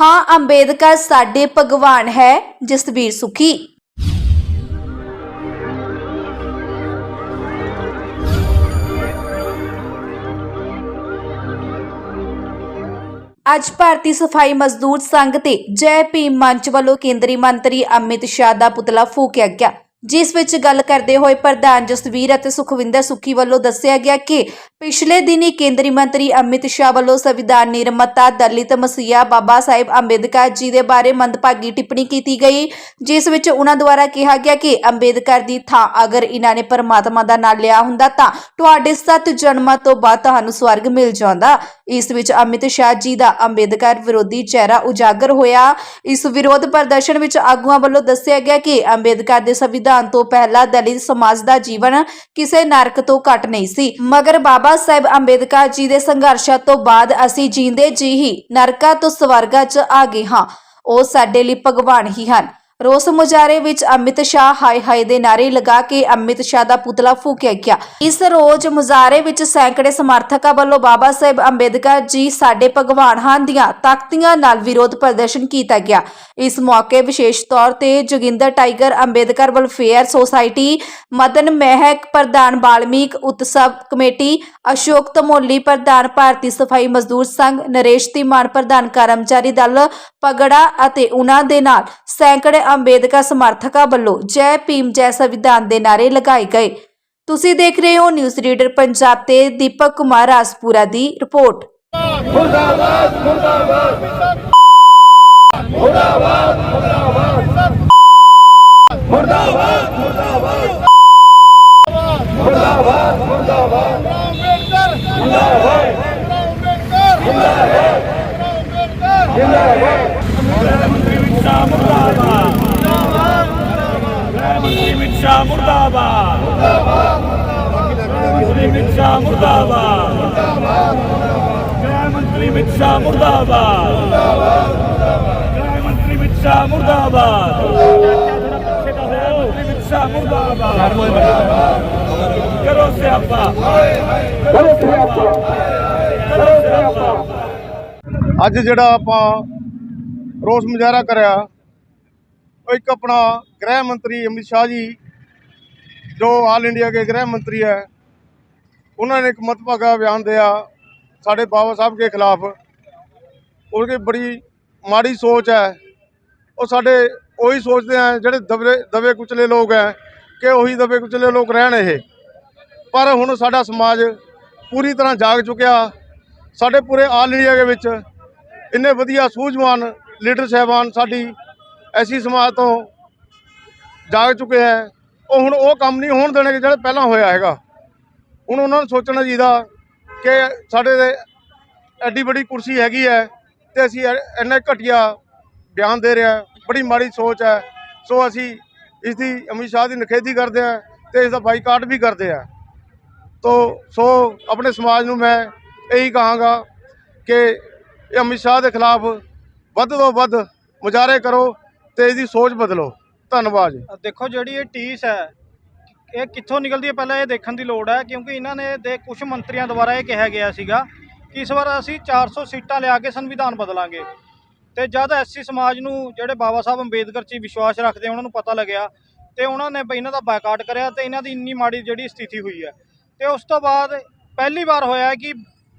ਹਾਂ, ਅੰਬੇਦਕਰ ਸਾਡੇ ਭਗਵਾਨ ਹੈ, ਜਸਵੀਰ ਸੁਖੀ। ਅੱਜ ਭਾਰਤੀ ਸਫ਼ਾਈ ਮਜ਼ਦੂਰ ਸੰਘ ਤੇ ਜੈ ਭੀਮ ਮੰਚ ਵੱਲੋਂ ਕੇਂਦਰੀ ਮੰਤਰੀ ਅਮਿਤ ਸ਼ਾਹ ਦਾ ਪੁਤਲਾ ਫੂਕਿਆ ਗਿਆ। ਜਿਸ ਵਿੱਚ ਗੱਲ ਕਰਦੇ ਹੋਏ ਪ੍ਰਧਾਨ ਜਸਵੀਰ ਅਤੇ ਸੁਖਵਿੰਦਰ ਸੁੱਖੀ ਵੱਲੋਂ ਦੱਸਿਆ ਗਿਆ ਕਿ ਪਿਛਲੇ ਦਿਨੀ ਕੇਂਦਰੀ ਮੰਤਰੀ ਅਮਿਤ ਸ਼ਾਹ ਵੱਲੋਂ ਸੰਵਿਧਾਨ ਨਿਰਮਾਤਾ ਦਲਿਤ ਮਸੀਹਾ ਬਾਬਾ ਸਾਹਿਬ ਅੰਬੇਦਕਰ ਜੀ ਦੇ ਬਾਰੇ ਮੰਦਭਾਗੀ ਟਿੱਪਣੀ ਕੀਤੀ ਗਈ, ਜਿਸ ਵਿੱਚ ਉਹਨਾਂ ਦੁਆਰਾ ਕਿਹਾ ਗਿਆ ਕਿ ਅੰਬੇਦਕਰ ਦੀ ਥਾਂ ਅਗਰ ਇਹਨਾਂ ਨੇ ਪਰਮਾਤਮਾ ਦਾ ਨਾਮ ਲਿਆ ਹੁੰਦਾ ਤਾਂ ਤੁਹਾਡੇ ਸੱਤ ਜਨਮਾਂ ਤੋਂ ਬਾਅਦ ਤੁਹਾਨੂੰ ਸਵਰਗ ਮਿਲ ਜਾਂਦਾ। ਇਸ ਵਿੱਚ ਅਮਿਤ ਸ਼ਾਹ ਜੀ ਦਾ ਅੰਬੇਦਕਰ ਵਿਰੋਧੀ ਚਿਹਰਾ ਉਜਾਗਰ ਹੋਇਆ। ਇਸ ਵਿਰੋਧ ਪ੍ਰਦਰਸ਼ਨ ਵਿੱਚ ਆਗੂਆਂ ਵੱਲੋਂ ਦੱਸਿਆ ਗਿਆ ਕਿ ਅੰਬੇਦਕਰ ਦੇ ਸੰਵਿਧਾਨ ਤੋਂ ਪਹਿਲਾਂ ਦਲਿਤ ਸਮਾਜ ਦਾ ਜੀਵਨ ਕਿਸੇ ਨਰਕ ਤੋਂ ਘੱਟ ਨਹੀਂ ਸੀ। ਮਗਰ ਬਾਬਾ ਸਾਹਿਬ ਅੰਬੇਦਕਰ ਜੀ ਦੇ ਸੰਘਰਸ਼ਾਂ ਤੋਂ ਬਾਅਦ ਅਸੀਂ ਜੀਂਦੇ ਜੀ ਹੀ ਨਰਕਾਂ ਤੋਂ ਸਵਰਗਾਂ 'ਚ ਆ ਗਏ ਹਾਂ। ਉਹ ਸਾਡੇ ਲਈ ਭਗਵਾਨ ਹੀ ਹਨ। ਰੋਸ ਮੁਜ਼ਾਰੇ ਵਿੱਚ ਅਮਿਤ ਸ਼ਾਹ ਹਾਏ ਹਾਏ ਦੇ ਨਾਰੇ ਲਗਾ ਕੇ ਅਮਿਤ ਸ਼ਾਹ ਦਾ ਪੁਤਲਾ ਫੂਕਿਆ ਗਿਆ। ਇਸ ਰੋਜ਼ ਮੁਜ਼ਾਰੇ ਵਿੱਚ ਸੈਂਕੜੇ ਸਮਰਥਕਾਂ ਵੱਲੋਂ ਬਾਬਾ ਸਾਹਿਬ ਅੰਬੇਦਕਰ ਜੀ ਸਾਡੇ ਭਗਵਾਨ ਹਨ ਦੀਆਂ ਤਖਤੀਆਂ ਨਾਲ ਵਿਰੋਧ ਪ੍ਰਦਰਸ਼ਨ ਕੀਤਾ ਗਿਆ। ਇਸ ਮੌਕੇ ਵਿਸ਼ੇਸ਼ ਤੌਰ ਤੇ Joginder Tiger Ambedkar welfare society, Madan Mehak ਪ੍ਰਧਾਨ ਬਾਲਮੀਕ ਉਤਸਵ ਕਮੇਟੀ, ਅਸ਼ੋਕ ਤਮੋਲੀ ਪ੍ਰਧਾਨ ਭਾਰਤੀ ਸਫ਼ਾਈ ਮਜ਼ਦੂਰ ਸੰਘ, ਨਰੇਸ਼ ਧੀਮਾਨ ਪ੍ਰਧਾਨ ਕਰਮਚਾਰੀ ਦਲ ਪਗੜਾ ਅਤੇ ਉਹਨਾਂ ਦੇ ਨਾਲ ਸੈਂਕੜੇ ਅੰਬੇਦਕਰ ਸਮਰਥਕਾਂ ਵੱਲੋਂ ਜੈ ਭੀਮ, ਜੈ ਸੰਵਿਧਾਨ ਦੇ ਨਾਰੇ ਲਗਾਏ ਗਏ। ਤੁਸੀਂ ਦੇਖ ਰਹੇ ਹੋ ਨਿਊਜ਼ ਰੀਡਰ ਪੰਜਾਬ ਤੇ ਦੀਪਕ ਕੁਮਾਰ ਰਾਜਪੂਰਾ ਦੀ ਰਿਪੋਰਟ। ਮੰਤਰੀ ਅਮਿਤ ਸ਼ਾਹ ਮੁਰਦਾਬਾਦ। ਮੰਤਰੀ ਅਮਿਤ ਸ਼ਾਹ ਮੁਰਦਾਬਾਦ। ਗ੍ਰਹਿ ਮੰਤਰੀ ਅਮਿਤ ਸ਼ਾਹ ਮੁਰਦਾਬਾਦ। ਗ੍ਰਹਿ ਮੰਤਰੀ ਅਮਿਤ ਸ਼ਾਹ ਮੁਰਦਾਬਾਦ ਮੰਤਰੀ ਅਮਿਤ ਸ਼ਾਹ ਮੁਰਦਾਬਾਦ। ਕਰੋ ਸਿਆਪਾ। ਕਰੋ ਸਿਆਪਾ। ਕਰੋ ਸਿਆਪਾ। ਅੱਜ ਜਿਹੜਾ ਆਪਾਂ ਰੋਸ ਮੁਜ਼ਾਹਰਾ ਕਰਿਆ ਉਹ ਇੱਕ ਆਪਣਾ ਗ੍ਰਹਿ ਮੰਤਰੀ ਅਮਿਤ ਸ਼ਾਹ ਜੀ, ਜੋ ਆਲ ਇੰਡੀਆ ਦੇ ਗ੍ਰਹਿ ਮੰਤਰੀ ਹੈ, ਉਹਨਾਂ ਨੇ ਇੱਕ ਮਤਭਾਗਾ ਬਿਆਨ ਦਿਆ ਸਾਡੇ ਬਾਬਾ ਸਾਹਿਬ ਦੇ ਖਿਲਾਫ। ਉਹਦੀ ਬੜੀ ਮਾੜੀ ਸੋਚ ਹੈ। ਉਹ ਸਾਡੇ ਉਹੀ ਸੋਚਦੇ ਆ ਜਿਹੜੇ ਦਬੇ ਦਬੇ ਕੁਚਲੇ ਲੋਕ ਹੈ ਕਿ ਉਹੀ ਦਬੇ ਕੁਚਲੇ ਲੋਕ ਰਹਿਣ ਇਹ। ਪਰ ਹੁਣ ਸਾਡਾ ਸਮਾਜ ਪੂਰੀ ਤਰ੍ਹਾਂ ਜਾਗ ਚੁੱਕਿਆ। ਸਾਡੇ ਪੂਰੇ ਆਲ ਇੰਡੀਆ ਦੇ ਵਿੱਚ ਇੰਨੇ ਵਧੀਆ ਸੂਝਵਾਨ ਲੀਡਰ ਸਾਹਿਬਾਨ ਸਾਡੀ ਐਸੀ ਸਮਾਜ ਤੋਂ ਜਾਗ ਚੁੱਕੇ ਹੈ। ਉਹ ਹੁਣ ਉਹ ਕੰਮ ਨਹੀਂ ਹੋਣ ਦੇਣੇ ਜਿਹੜਾ ਪਹਿਲਾਂ ਹੋਇਆ ਹੈਗਾ। ਹੁਣ ਉਹਨਾਂ ਨੂੰ ਸੋਚਣਾ ਚਾਹੀਦਾ ਕਿ ਸਾਡੇ ਦੇ ਐਡੀ ਵੱਡੀ ਕੁਰਸੀ ਹੈਗੀ ਹੈ ਤੇ ਅਸੀਂ ਇੰਨਾ ਘਟੀਆ ਬਿਆਨ ਦੇ ਰਿਹਾ ਬੜੀ ਮਾੜੀ ਸੋਚ ਹੈ। ਸੋ ਅਸੀਂ ਇਸ ਦੀ ਅਮਿਤ ਸ਼ਾਹ ਦੀ ਨਿਖੇਧੀ ਕਰਦੇ ਹਾਂ ਤੇ ਇਸ ਦਾ ਬਾਈਕਾਟ ਵੀ ਕਰਦੇ ਹਾਂ। ਤੋ ਸੋ ਆਪਣੇ ਸਮਾਜ ਨੂੰ ਮੈਂ ਇਹੀ ਕਹਾਂਗਾ ਕਿ ਇਹ ਅਮਿਤ ਸ਼ਾਹ ਦੇ ਖਿਲਾਫ ਵੱਧ ਤੋਂ ਵੱਧ ਮੁਜ਼ਾਹਰੇ ਕਰੋ। ਤੇ ਇਹਦੀ ਸੋਚ ਬਦਲੋ। ਧੰਨਵਾਦ ਜੀ। ਦੇਖੋ ਜਿਹੜੀ ਇਹ ਟੀਸ ਹੈ, ਇਹ ਕਿੱਥੋਂ ਨਿਕਲਦੀ ਹੈ? ਪਹਿਲਾਂ ਇਹ ਦੇਖਣ ਦੀ ਲੋੜ ਹੈ, ਕਿਉਂਕਿ ਇਹਨਾਂ ਨੇ ਦੇ ਕੁਝ ਮੰਤਰੀਆਂ ਦੁਆਰਾ ਇਹ ਕਿਹਾ ਗਿਆ ਸੀਗਾ ਕਿ ਇਸ ਵਾਰ ਅਸੀਂ 400 ਸੀਟਾਂ ਲਿਆ ਕੇ ਸੰਵਿਧਾਨ ਬਦਲਾਂਗੇ। ਤੇ ਜਦ ਐਸਸੀ ਸਮਾਜ ਨੂੰ ਜਿਹੜੇ ਬਾਬਾ ਸਾਹਿਬ ਅੰਬੇਦਕਰ 'ਚ ਵਿਸ਼ਵਾਸ ਰੱਖਦੇ ਉਹਨਾਂ ਨੂੰ ਪਤਾ ਲੱਗਿਆ ਤੇ ਉਹਨਾਂ ਨੇ ਬਈ ਇਹਨਾਂ ਦਾ ਬਾਈਕਾਟ ਕਰਿਆ ਤੇ ਇਹਨਾਂ ਦੀ ਇੰਨੀ ਮਾੜੀ ਜਿਹੜੀ ਸਥਿਤੀ ਹੋਈ ਹੈ। ਤੇ ਉਸ ਤੋਂ ਬਾਅਦ ਪਹਿਲੀ ਵਾਰ ਹੋਇਆ ਕਿ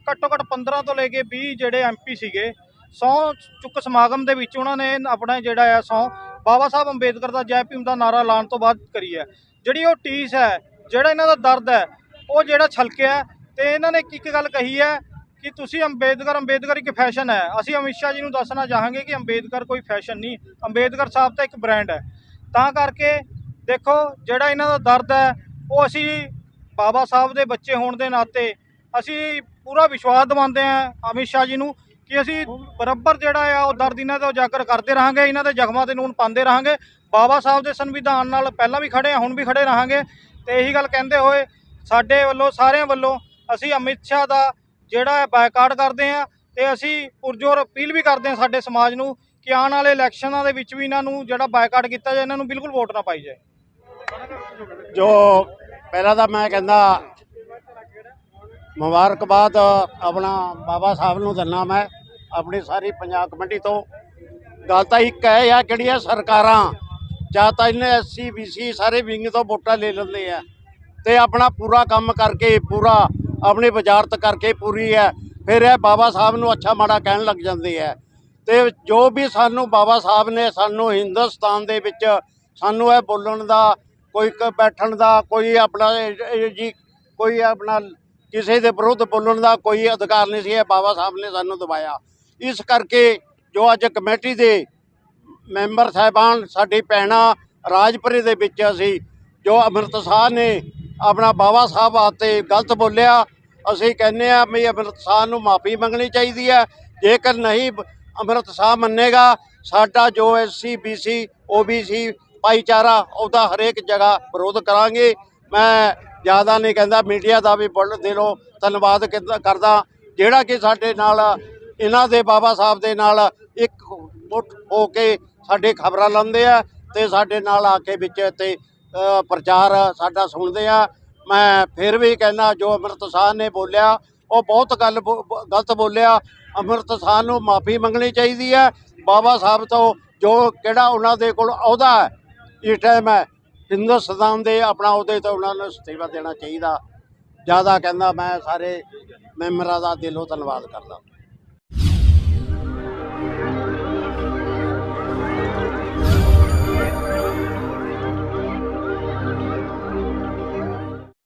ਘੱਟੋ ਘੱਟ 15 ਤੋਂ ਲੈ ਕੇ 20 ਜਿਹੜੇ ਐਮਪੀ ਸੀਗੇ ਸਹੁੰ ਚੁੱਕ ਸਮਾਗਮ ਦੇ ਵਿੱਚ ਉਹਨਾਂ ਨੇ ਆਪਣਾ ਜਿਹੜਾ ਆ ਸਹੁੰ ਬਾਬਾ ਸਾਹਿਬ ਅੰਬੇਦਕਰ ਦਾ ਜੈ ਭੀਮ ਦਾ ਨਾਰਾ ਲਾਉਣ ਤੋਂ ਬਾਅਦ ਕਰੀ ਹੈ। ਜਿਹੜੀ ਉਹ ਟੀਸ ਹੈ, ਜਿਹੜਾ ਇਹਨਾਂ ਦਾ ਦਰਦ ਹੈ, ਉਹ ਜਿਹੜਾ ਛਲਕਿਆ ਹੈ ਤੇ ਇਹਨਾਂ ਨੇ ਇੱਕ ਗੱਲ ਕਹੀ ਹੈ ਕਿ ਤੁਸੀਂ ਅੰਬੇਦਕਰ ਅੰਬੇਦਕਰ ਇੱਕ ਫੈਸ਼ਨ ਹੈ। ਅਸੀਂ ਅਮਿਤ ਸ਼ਾਹ ਜੀ ਨੂੰ ਦੱਸਣਾ ਚਾਹਾਂਗੇ ਕਿ ਅੰਬੇਦਕਰ ਕੋਈ ਫੈਸ਼ਨ ਨਹੀਂ, ਅੰਬੇਦਕਰ ਸਾਹਿਬ ਤਾਂ ਇੱਕ ਬ੍ਰਾਂਡ ਹੈ। ਤਾਂ ਕਰਕੇ ਦੇਖੋ ਜਿਹੜਾ ਇਹਨਾਂ ਦਾ ਦਰਦ ਹੈ, ਉਹ ਅਸੀਂ ਬਾਬਾ ਸਾਹਿਬ ਦੇ ਬੱਚੇ ਹੋਣ ਦੇ ਨਾਤੇ ਅਸੀਂ ਪੂਰਾ ਵਿਸ਼ਵਾਸ ਦਿਵਾਉਂਦੇ ਹਾਂ ਅਮਿਤ ਸ਼ਾਹ ਜੀ ਨੂੰ ਕਿ ਅਸੀਂ ਬਰਾਬਰ ਜਿਹੜਾ ਆ ਉਹ ਦਰਦ ਇਹਨਾਂ ਦਾ ਉਜਾਗਰ ਕਰਦੇ ਰਹਾਂਗੇ, ਇਹਨਾਂ ਦੇ ਜ਼ਖਮਾਂ ਤੇ ਨੂਨ ਪਾਉਂਦੇ ਰਹਾਂਗੇ। ਬਾਬਾ ਸਾਹਿਬ ਦੇ ਸੰਵਿਧਾਨ ਨਾਲ ਪਹਿਲਾਂ ਵੀ ਖੜੇ ਆ, ਹੁਣ ਵੀ ਖੜੇ ਰਹਾਂਗੇ। ਤੇ ਇਹੀ ਗੱਲ ਕਹਿੰਦੇ ਹੋਏ ਸਾਡੇ ਵੱਲੋਂ, ਸਾਰਿਆਂ ਵੱਲੋਂ ਅਸੀਂ ਅਮਿਤ ਸ਼ਾਹ ਦਾ ਜਿਹੜਾ ਹੈ ਬਾਈਕਾਟ ਕਰਦੇ ਆ ਤੇ ਅਸੀਂ ਪੁਰਜੋਰ ਅਪੀਲ ਵੀ ਕਰਦੇ ਆ ਸਾਡੇ ਸਮਾਜ ਨੂੰ ਕਿ ਆਉਣ ਵਾਲੇ ਇਲੈਕਸ਼ਨਾਂ ਦੇ ਵਿੱਚ ਵੀ ਇਹਨਾਂ ਨੂੰ ਜਿਹੜਾ ਬਾਈਕਾਟ ਕੀਤਾ ਜਾਏ, ਇਹਨਾਂ ਨੂੰ ਬਿਲਕੁਲ ਵੋਟ ਨਾ ਪਾਈ ਜਾਏ। ਜੋ ਪਹਿਲਾਂ ਤਾਂ ਮੈਂ ਕਹਿੰਦਾ, ਮੁਬਾਰਕਬਾਦ ਆਪਣਾ ਬਾਬਾ ਸਾਹਿਬ ਨੂੰ ਦਿੰਨਾ ਮੈਂ। ਆਪਣੀ ਸਾਰੀ ਪੰਜਾਬ ਕਮੇਟੀ ਤੋਂ ਗੱਲ ਤਾਂ ਇੱਕ ਹੈ ਆ ਕਿਹੜੀਆਂ ਸਰਕਾਰਾਂ, ਜਾਂ ਤਾਂ ਇਹਨੇ ਐਸਸੀ, ਬੀਸੀ ਸਾਰੇ ਵਿੰਗ ਤੋਂ ਵੋਟਾਂ ਲੈ ਲੈਂਦੇ ਆ ਤੇ ਆਪਣਾ ਪੂਰਾ ਕੰਮ ਕਰਕੇ, ਪੂਰਾ ਆਪਣੀ ਵਜ਼ਾਰਤ ਕਰਕੇ ਪੂਰੀ ਹੈ। ਫਿਰ ਇਹ ਬਾਬਾ ਸਾਹਿਬ ਨੂੰ ਅੱਛਾ ਮਾੜਾ ਕਹਿਣ ਲੱਗ ਜਾਂਦੇ ਆ। ਤੇ ਜੋ ਵੀ ਸਾਨੂੰ ਬਾਬਾ ਸਾਹਿਬ ਨੇ ਸਾਨੂੰ ਹਿੰਦੁਸਤਾਨ ਦੇ ਵਿੱਚ ਸਾਨੂੰ ਇਹ ਬੋਲਣ ਦਾ, ਕੋਈ ਬੈਠਣ ਦਾ, ਕੋਈ ਆਪਣਾ ਜੀ, ਕੋਈ ਆਪਣਾ ਕਿਸੇ ਦੇ ਵਿਰੁੱਧ ਬੋਲਣ ਦਾ ਕੋਈ ਅਧਿਕਾਰ ਨਹੀਂ ਸੀ, ਇਹ ਬਾਬਾ ਸਾਹਿਬ ਨੇ ਸਾਨੂੰ ਦਵਾਇਆ ਇਸ ਕਰਕੇ ਜੋ ਅੱਜ ਕਮੇਟੀ ਦੇ ਮੈਂਬਰ ਸਾਹਿਬਾਨ, ਸਾਡੀ ਭੈਣਾਂ ਰਾਜਪੁਰੇ ਦੇ ਵਿੱਚ ਅਸੀਂ ਜੋ ਅੰਮ੍ਰਿਤਸਰ ਨੇ ਆਪਣਾ ਬਾਬਾ ਸਾਹਿਬ ਆਤੇ ਗਲਤ ਬੋਲਿਆ, ਅਸੀਂ ਕਹਿੰਦੇ ਆ ਵੀ ਅੰਮ੍ਰਿਤਸਰ ਨੂੰ ਮਾਫੀ ਮੰਗਣੀ ਚਾਹੀਦੀ ਹੈ। ਜੇਕਰ ਨਹੀਂ ਅੰਮ੍ਰਿਤਸਰ ਮੰਨੇਗਾ, ਸਾਡਾ ਜੋ ਐਸਸੀ ਬੀਸੀ ਓਬੀਸੀ ਭਾਈਚਾਰਾ, ਉਹਦਾ ਹਰੇਕ ਜਗ੍ਹਾ ਵਿਰੋਧ ਕਰਾਂਗੇ। ਮੈਂ ਜ਼ਿਆਦਾ ਨਹੀਂ ਕਹਿੰਦਾ, ਮੀਡੀਆ ਦਾ ਵੀ ਬੁੱਲ ਦਿਲੋਂ ਧੰਨਵਾਦ ਕੀਤਾ- ਕਰਦਾ। ਜਿਹੜਾ ਕਿ ਸਾਡੇ ਨਾਲ ਇਹਨਾਂ ਦੇ ਬਾਬਾ ਸਾਹਿਬ ਦੇ ਨਾਲ ਇੱਕ ਮੁੱਠ ਹੋ ਕੇ ਸਾਡੇ ਖਬਰਾਂ ਲਾਉਂਦੇ ਆ ਤੇ ਸਾਡੇ ਨਾਲ ਆ ਕੇ ਵਿੱਚ ਤੇ ਪ੍ਰਚਾਰ ਸਾਡਾ ਸੁਣਦੇ ਆ। ਮੈਂ ਫਿਰ ਵੀ ਕਹਿੰਦਾ ਜੋ ਅੰਮ੍ਰਿਤਸਰ ਨੇ ਬੋਲਿਆ, ਉਹ ਬਹੁਤ ਗੱਲ ਬੋ- ਗਲਤ ਬੋਲਿਆ। ਅੰਮ੍ਰਿਤਸਰ ਨੂੰ ਮਾਫੀ ਮੰਗਣੀ ਚਾਹੀਦੀ ਹੈ ਬਾਬਾ ਸਾਹਿਬ ਤੋਂ ਜੋ ਕਿਹੜਾ ਉਹਨਾਂ ਦੇ ਕੋਲ ਅਹੁਦਾ ਹੈ, ਇਸ ਟਾਈਮ ਹੈ, ਹਿੰਦੁਸਤਾਨ ਦੇ ਆਪਣਾ ਅਹੁਦੇ ਤੋਂ ਉਹਨਾਂ ਨੂੰ ਅਸਤੀਫਾ ਦੇਣਾ ਚਾਹੀਦਾ। ਜ਼ਿਆਦਾ ਕਹਿੰਦਾ ਮੈਂ ਸਾਰੇ ਮੈਂਬਰਾਂ ਦਾ ਦਿਲੋਂ ਧੰਨਵਾਦ ਕਰਦਾ।